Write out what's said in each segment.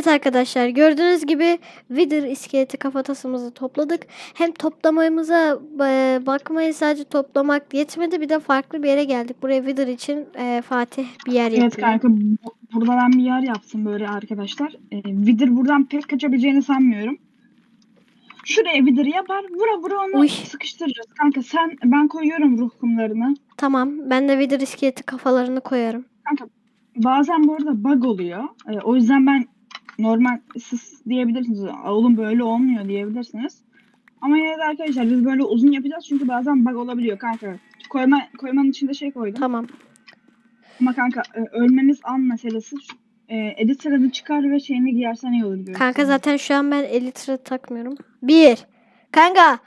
Evet arkadaşlar gördüğünüz gibi Wither iskeleti kafatasımızı topladık. Hem toplamamıza e, bakmayı sadece toplamak yetmedi bir de farklı bir yere geldik. Buraya Wither için e, Fatih bir yer Evet yapıyor. kanka bu- burada ben bir yer yaptım böyle arkadaşlar. Ee, Wither buradan pek kaçabileceğini sanmıyorum. Şuraya Wither yapar. Vura vura onu Uy. sıkıştıracağız. Kanka sen ben koyuyorum ruh kumlarını. Tamam ben de Wither iskeleti kafalarını koyarım. Kanka bazen bu arada bug oluyor. Ee, o yüzden ben normal siz diyebilirsiniz. "Aa, Oğlum böyle olmuyor diyebilirsiniz. Ama yine de arkadaşlar biz böyle uzun yapacağız çünkü bazen bug olabiliyor kanka. Koyma, koymanın içinde şey koydum. Tamam. Ama kanka e, ölmemiz an meselesi. E, edit sırada çıkar ve şeyini giyersen iyi olur. görürsün. Kanka zaten şu an ben elitre takmıyorum. Bir. Kanka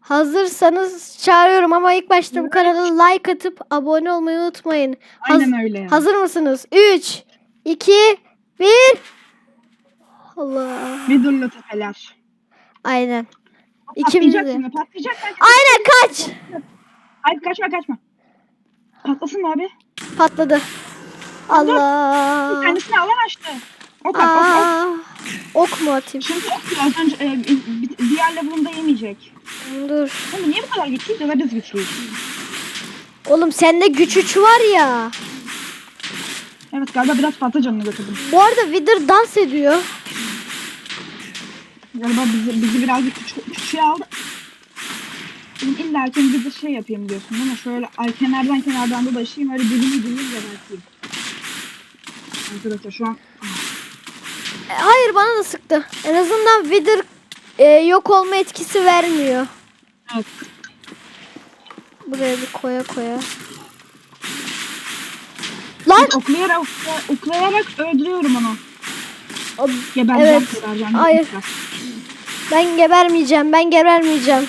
hazırsanız çağırıyorum ama ilk başta bu kanala like atıp abone olmayı unutmayın. Haz- Aynen öyle. Hazır mısınız? 3 2 1 Allah. Vidurlu tepeler. Aynen. İkimiz Patlayacak şimdi patlayacak. Aynen kaç. Haydi kaçma kaçma. Patlasın abi? Patladı. Bir Allah. tanesini alan açtı. Ok at ok ok. Aa, ok mu atayım? Şimdi ok az önce e, bir- diğer level'ında yemeyecek. Dur. Oğlum niye bu kadar güçlüyüz? Döveriz güçlüyüz. Oğlum sende güç 3 var ya. Evet galiba biraz fazla canını götürdüm. Bu arada Wither dans ediyor. Galiba bizi, bizi birazcık küçük, küçüğe aldı. Benim illa ki bir de şey yapayım diyorsun değil mi? Şöyle ay kenardan kenardan dolaşayım öyle dilimi dilimi geberteyim. Arkadaşlar şu an E, Hayır bana da sıktı. En azından Wither e, yok olma etkisi vermiyor. evet, Buraya bir koya koya. Lan! oklayarak, oklayarak öldürüyorum onu. O- Gebereceğim, Evet. gebereceğim. Hayır. Ben gebermeyeceğim. Ben gebermeyeceğim.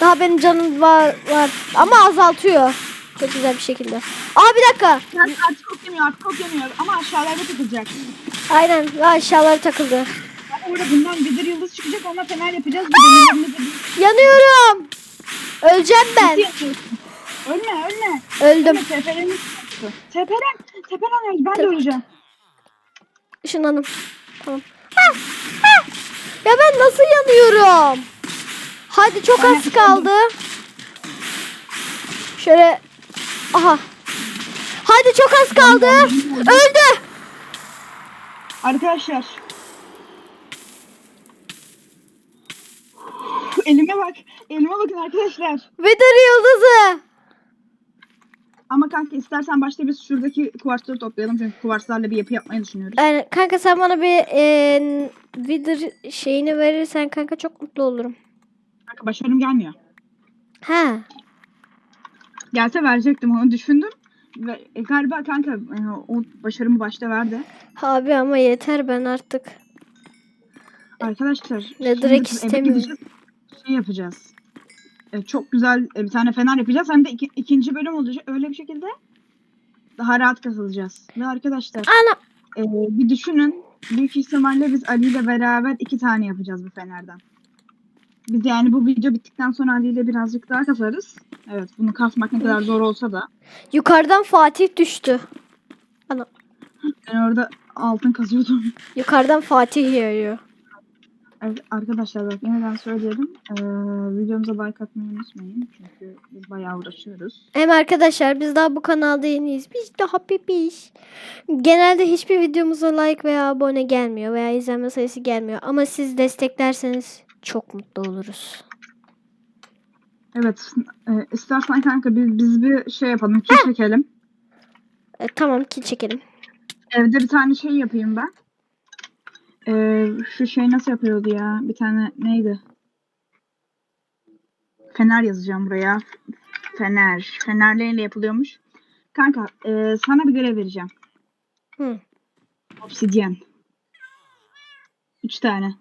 Daha benim canım var var ama azaltıyor. Çok güzel bir şekilde. Aa bir dakika. Yani artık ok yemiyor, artık ok yemiyor ama aşağılarda takılacak. Aynen ve aşağıları takıldı. Yani orada bundan bir yıldız çıkacak ona fener yapacağız. Bir Yanıyorum. Öleceğim ben. Ölme, ölme. Öldüm. Ölme, tepelerimiz çıktı. Tepelen, tepelen öl. Ben de Tepe- öleceğim. Işınlanım. Tamam. Ha, ha. Ya ben nasıl yanıyorum? Hadi çok az kaldı. Şöyle. Aha. Hadi çok az kaldı. Öldü. Arkadaşlar. Elime bak. Elime bakın arkadaşlar. Wither yıldızı. Ama kanka istersen başta biz şuradaki kuvarsları toplayalım. Çünkü kuvarslarla bir yapı yapmayı düşünüyoruz. Yani kanka sen bana bir e, Wither şeyini verirsen kanka çok mutlu olurum. Kanka başarım gelmiyor. Ha. Gelse verecektim onu düşündüm. Ve e, galiba kanka e, o başarımı başta verdi. Abi ama yeter ben artık. Arkadaşlar. Ne direkt istemiyorum. Şey yapacağız. E, çok güzel e, bir tane fener yapacağız. Hem de iki- ikinci bölüm olacak. Öyle bir şekilde daha rahat katılacağız. Ve arkadaşlar Ana. e, bir düşünün. Büyük ihtimalle biz Ali ile beraber iki tane yapacağız bu fenerden. Biz yani bu video bittikten sonra Ali ile birazcık daha kasarız. Evet bunu kasmak ne kadar zor olsa da. Yukarıdan Fatih düştü. Ben orada altın kazıyordum. Yukarıdan Fatih yağıyor. Evet, arkadaşlar bak yeniden söyleyelim. Ee, videomuza like atmayı unutmayın. Çünkü biz bayağı uğraşıyoruz. Hem arkadaşlar biz daha bu kanalda yeniyiz. Biz daha pipiş. Genelde hiçbir videomuza like veya abone gelmiyor veya izlenme sayısı gelmiyor. Ama siz desteklerseniz çok mutlu oluruz. Evet e, istersen kanka biz, biz bir şey yapalım. Ki çekelim. E, tamam ki çekelim. Evde bir tane şey yapayım ben. Ee, şu şey nasıl yapıyordu ya? Bir tane neydi? Fener yazacağım buraya. Fener. Fenerleriyle yapılıyormuş. Kanka e, sana bir görev vereceğim. Hı. Obsidyen. Üç tane.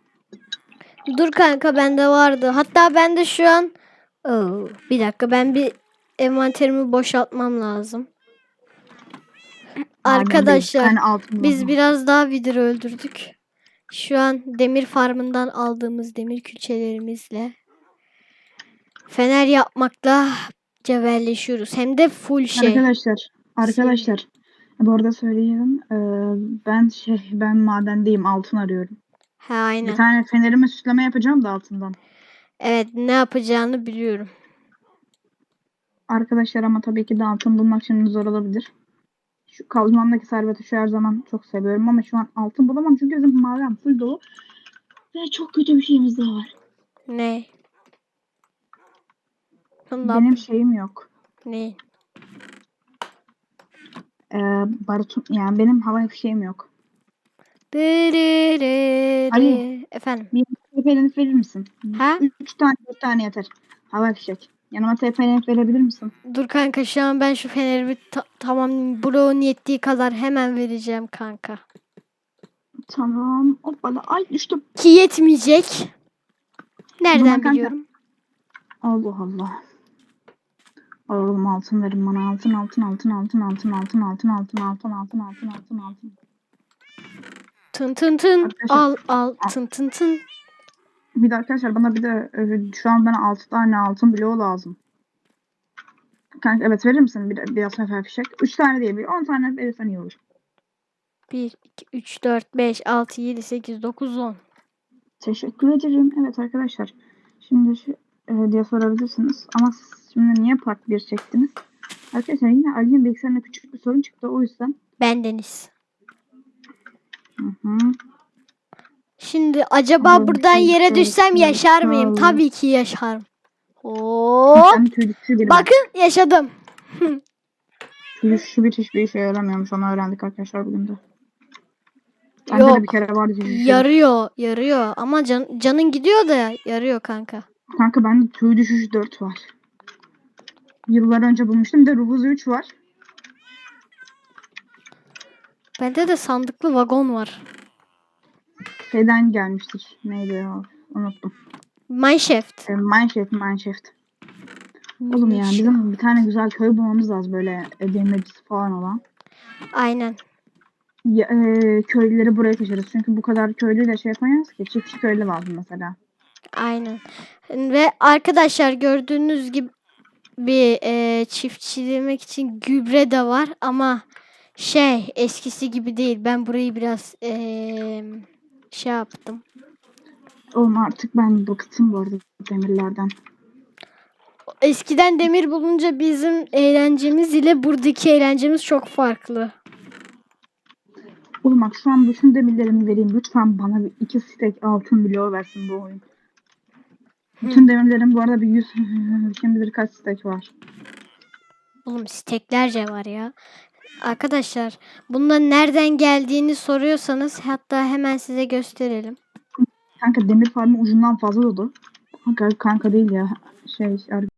Dur kanka bende vardı. Hatta ben de şu an Oo, bir dakika ben bir envanterimi boşaltmam lazım. Arkadaşlar Biz biraz daha vidir öldürdük. Şu an demir farmından aldığımız demir külçelerimizle fener yapmakla cebelleşiyoruz. Hem de full şey. Arkadaşlar, arkadaşlar Bu arada söyleyelim. Ee, ben şey ben madendeyim. Altın arıyorum. Ha Bir aynen. tane fenerime süsleme yapacağım da altından. Evet ne yapacağını biliyorum. Arkadaşlar ama tabii ki de altın bulmak şimdi zor olabilir. Şu kazmamdaki serveti şu her zaman çok seviyorum ama şu an altın bulamam çünkü bizim mağaram full dolu. Ve çok kötü bir şeyimiz daha var. Ne? Ne? Benim şeyim yok. Ne? Ee, barutun yani benim hava fişeğim yok. Ali. Efendim. Bir TP'lenip verir misin? Ha? Üç tane dört tane yeter. Hava fişek. Yanıma TP'lenip verebilir misin? Dur kanka şu an ben şu feneri ta- tamam bloğun yettiği kadar hemen vereceğim kanka. Tamam. Hoppala. Ay düştüm. Ki yetmeyecek. Nereden kanka- biliyorum? Allah Allah. Oğlum altın verin bana. Altın altın altın altın altın altın altın altın altın altın altın altın altın. Tın tın tın. Al al tın tın tın. Bir de arkadaşlar bana bir de e, şu an bana 6 tane altın bloğu lazım. Kanka evet verir misin bir, biraz sefer fişek? 3 tane değil bir 10 tane verirsen iyi olur. 1, 2, 3, 4, 5, 6, 7, 8, 9, 10. Teşekkür ederim. Evet arkadaşlar. Şimdi şu e, diye sorabilirsiniz. Ama siz şimdi niye part 1 çektiniz? Arkadaşlar yine Ali'nin bilgisayarında küçük bir sorun çıktı. O yüzden. Bendeniz. Hı hı. Şimdi acaba buradan yere düşsem yaşar mıyım? Tabii ki yaşarım. Hop. Bakın yaşadım. Tüy düşüşü bir işe yaramıyormuş. Onu öğrendik arkadaşlar bugün de. Bende de Yok. bir kere vardı tüy. Yarıyor, yarıyor. Ama can, canın gidiyor da yarıyor kanka. Kanka bende tüy düşüşü 4 var. Yıllar önce bulmuştum. Bir de Ruhuzu 3 var. Bende de sandıklı vagon var. Şeyden gelmiştir. Neydi ya? Unuttum. Mineshaft. E, Mineshaft, Mineshaft. Oğlum yani bizim bir tane güzel köy bulmamız lazım böyle e, demircisi falan olan. Aynen. Ya, e, köylüleri buraya taşırız. Çünkü bu kadar köylüyle şey yapamayız ki. Çiftçi köylü lazım mesela. Aynen. Ve arkadaşlar gördüğünüz gibi bir e, çiftçilemek için gübre de var ama şey eskisi gibi değil. Ben burayı biraz e, şey yaptım. Oğlum artık ben bıktım bu arada demirlerden. Eskiden demir bulunca bizim eğlencemiz ile buradaki eğlencemiz çok farklı. Oğlum bak şu an bütün demirlerimi vereyim. Lütfen bana bir iki stek altın bloğu versin bu oyun. Bütün demirlerim bu arada bir yüz kim bilir kaç stek var. Oğlum steklerce var ya. Arkadaşlar bundan nereden geldiğini soruyorsanız hatta hemen size gösterelim. Kanka demir farmı ucundan fazla dolu. Kanka, kanka değil ya. Şey